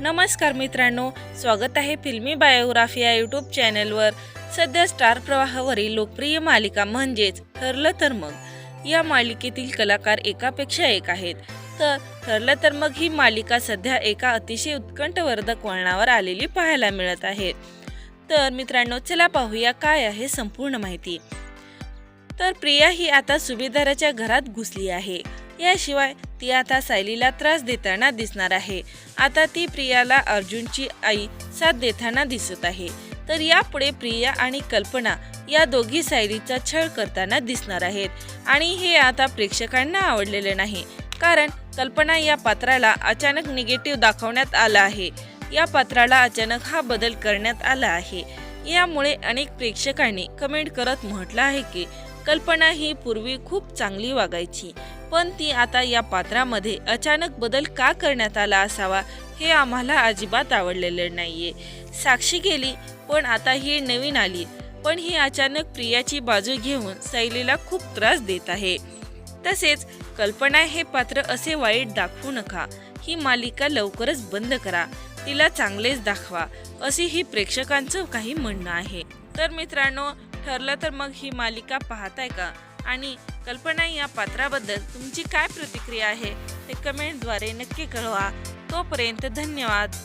नमस्कार मित्रांनो स्वागत आहे फिल्मी बायोग्राफी या यूट्यूब चॅनलवर. सध्या स्टार प्रवाहावरील लोकप्रिय मालिका म्हणजेच ठरलं तर मग. या मालिकेतील कलाकार एकापेक्षा एक आहेत. तर ठरलं तर मग ही मालिका सध्या एका अतिशय उत्कंठवर्धक वळणावर आलेली पाहायला मिळत आहे. तर मित्रांनो चला पाहूया काय आहे संपूर्ण माहिती. तर प्रिया ही आता सुभेदाराच्या घरात घुसली आहे. याशिवाय ती आता सायलीला त्रास देताना दिसणार आहे. आता ती प्रियाला अर्जुनची आई साथ देताना दिसत आहे. तर यापुढे प्रिया आणि कल्पना या दोघी सायलीचा छळ करताना दिसणार आहेत. आणि हे आता प्रेक्षकांना आवडलेले नाही. कारण कल्पना या पात्राला अचानक निगेटिव्ह दाखवण्यात आला आहे. या पात्राला अचानक हा बदल करण्यात आला आहे. यामुळे अनेक प्रेक्षकांनी कमेंट करत म्हटलं आहे की कल्पना ही पूर्वी खूप चांगली वागायची. पण ती आता या पात्रामध्ये अचानक बदल का करण्यात आला असावा हे आम्हाला अजिबात आवडलेलं नाहीये. साक्षी गेली पण आता ही नवीन आली. पण ही अचानक प्रियाची बाजू घेऊन सैलीला खूप त्रास देत आहे. तसेच कल्पना हे पात्र असे वाईट दाखवू नका. ही मालिका लवकरच बंद करा. तिला चांगलेच दाखवा. असे ही प्रेक्षकांचं काही म्हणणं आहे. तर मित्रांनो ठरलं तर मग ही मालिका पाहताय का? आणि कल्पना या पात्राबद्दल तुमची काय प्रतिक्रिया आहे ते कमेंटद्वारे नक्की कळवा. तोपर्यंत धन्यवाद.